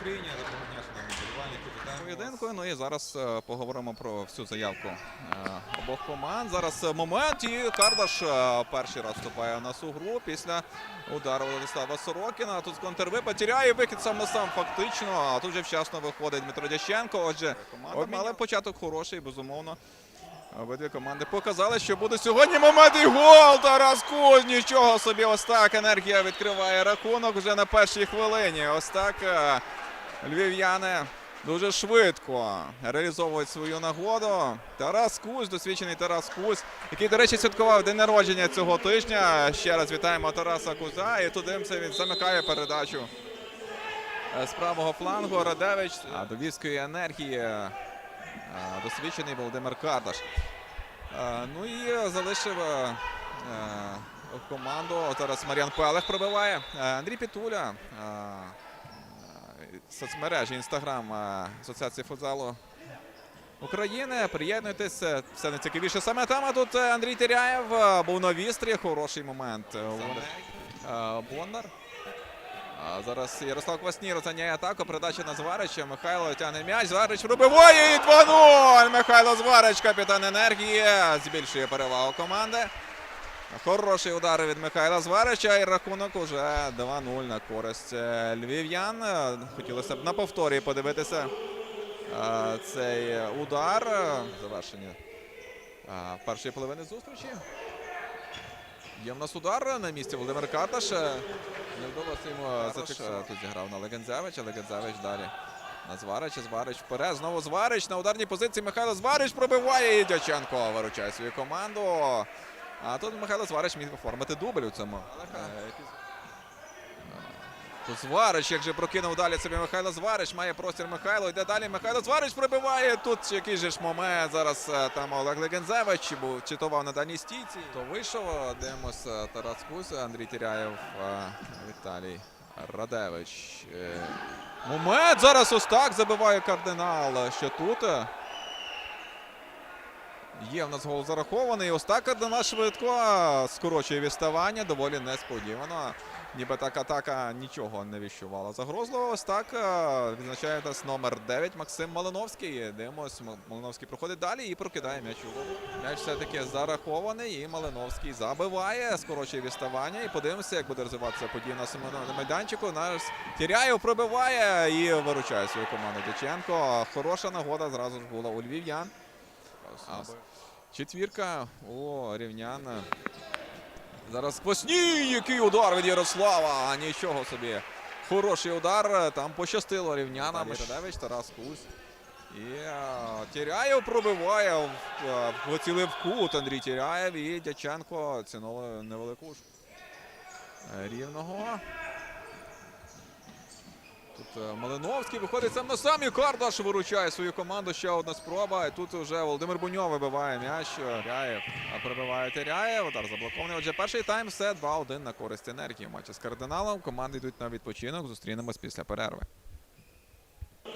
Україні. Доброго поєдинку. Ну і зараз е, поговоримо про всю заявку е, обох команд. Зараз е, момент і Кардаш перший раз вступає нас у гру після удару Владислава Сорокіна. Тут з контрвипа тіряє вихід сам на сам фактично. А тут вже вчасно виходить Дмитро Дященко. Отже, мали початок хороший, безумовно. Обидві команди показали, що буде сьогодні момент і гол Тарас Кузь. Нічого собі остак. енергія відкриває рахунок вже на першій хвилині. Остак львів'яни дуже швидко реалізовують свою нагоду. Тарас Кузь, досвідчений Тарас Кузь, який, до речі, святкував день народження цього тижня. Ще раз вітаємо Тараса Куза. І дивимося, він замикає передачу з правого флангу. Радевич до львівської енергії. Досвідчений Володимир Кардаш. Ну і залишив команду. Зараз Мар'ян Пелех пробиває. Андрій Пітуля. Соцмережі Інстаграм е, Асоціації футзалу України. Приєднуйтесь. е, Все найцікавіше саме там. А тут е, Андрій Теряєв був на вістрі. Хороший момент. Бондар. А зараз Ярослав Квасній розганяє атаку. Передача на Зварича. Михайло тягне м'яч. Зварич пробиває і 2-0. Михайло Зварич, капітан енергії. Збільшує перевагу команди. Хороший удар від Михайла Зварича і рахунок уже 2-0 на користь е, львів'ян. Е, Хотілося б на повторі подивитися е, цей удар. Завершення першої половини зустрічі. Є в нас удар на місці Володимир Карташ. Е, Не вдалося йому зачекати. Тут зіграв на Легензевич, а Легензевич далі. На Зварич, Зварич вперед. Знову Зварич на ударній позиції. Михайло Зварич пробиває і Дяченко виручає свою команду. А тут Михайло Зварич міг оформити дубль у цьому. е. Тут Зварич, як же прокинув далі собі Михайло Зварич, має простір Михайло, йде далі. Михайло Зварич пробиває. Тут який же ж момент. Зараз е, там Олег Легензевич був читував на даній стійці. То вийшов. е, Дивимося Тарас Кузь, Андрій Тіряєв, е, Віталій Радевич. Е, Момент зараз ось так забиває кардинал. Що тут? Є в нас гол зарахований. Ось так кардинал швидко скорочує відставання. Доволі несподівано. Ніби так атака нічого не віщувала загрозливо. Ось так е, відзначає нас номер 9 Максим Малиновський. Дивимось, Малиновський проходить далі і прокидає м'яч у. М'яч все-таки зарахований. І Малиновський забиває, скорочує відставання. І подивимося, як буде розвиватися подія на самому майданчику. Наш Тіряєв пробиває і виручає свою команду. Дяченко. Хороша нагода зразу ж була у львів'ян. А, Четвірка у рівнян. Зараз Квасній, який удар від Ярослава. Нічого собі. Хороший удар. Там пощастило рівнянам. Радевич, Тарас Кузь. І Тіряєв пробиває поцілив кут Андрій Тіряєв і Дяченко цінули невелику е, рівного. Е, Малиновський виходить сам на сам і Кардаш виручає свою команду. Ще одна спроба. І тут вже Володимир Буньов вибиває м'яч. е, Теряєв а пробиває Теряєв. Удар заблокований. Отже, перший тайм все 2-1 на користь енергії. Матчі з кардиналом. Команди йдуть на відпочинок. Зустрінемось після перерви.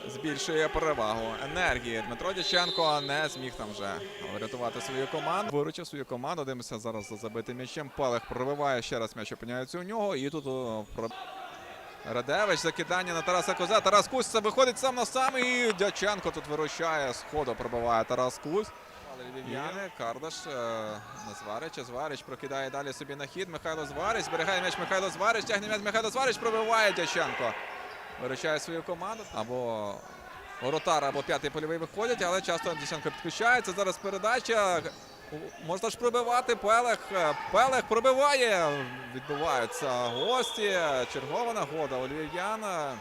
Збільшує перевагу енергії. Дмитро Дяченко не зміг там вже врятувати свою команду. Виручив свою команду. Дивимося зараз за забитим м'ячем. Пелех пробиває ще раз м'яч опиняється у нього. І тут про- Радевич закидання на Тараса Коза. Тарас Кузь це виходить сам на сам. І Дяченко тут виручає. З ходу пробиває Тарас Кузь. Львів'яни, Кардаш е, на Зварича. Зварич прокидає далі собі на хід. Михайло Зварич. Зберігає м'яч Михайло Зварич. Тягне м'яч Михайло Зварич. Пробиває Дяченко. Виручає свою команду. Або воротар, або п'ятий польовий виходять, але часто Дяченко підключається. Зараз передача. Можна ж пробивати. Пелех. е, Пелех пробиває. Відбуваються гості. Чергова нагода у львів'яна.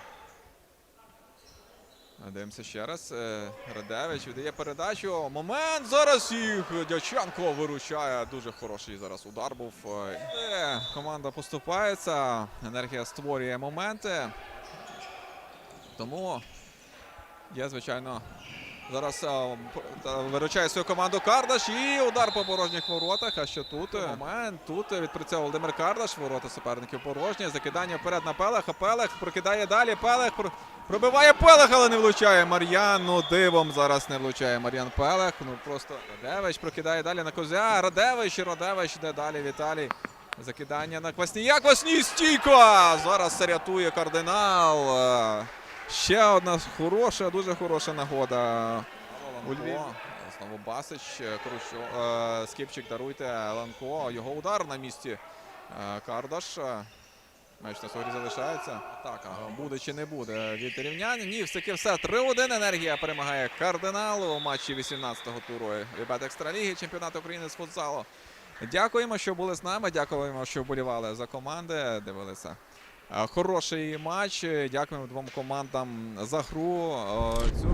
Дивимося ще раз. Е, Радевич віддає передачу. Момент зараз їх. Дяченко виручає. Дуже хороший зараз удар був. Е, Команда поступається. Енергія створює моменти. Тому є, звичайно, зараз е, виручає свою команду Кардаш і удар по порожніх воротах. А що тут? Е, Момент. Тут відпрацьовував Володимир Кардаш. Ворота суперників порожні. Закидання вперед на Пелеха. Пелех прокидає далі. Пелех пробиває Пелех, але не влучає Мар'ян. Ну, дивом зараз не влучає Мар'ян Пелех. Ну просто Радевич прокидає далі на Козя. Радевич, Радевич йде далі. Віталій. Закидання на Кваснія. Квасній стійко! Зараз рятує кардинал. Ще одна хороша, дуже хороша нагода Львів. Знову Басич, е, е, Скіпчик, даруйте, Ланко. Його удар на місці. Е, Кардаш. е, Меч на сорі залишається. Так, а буде чи не буде від рівняння. Ні, все-таки все. 3-1 енергія перемагає кардиналу у матчі 18-го туру Вібет Екстраліги, чемпіонату України з футзалу. Дякуємо, що були з нами. Дякуємо, що вболівали за команди. Дивилися. Е, Хороший матч. Дякуємо двом командам за гру. Е, Цю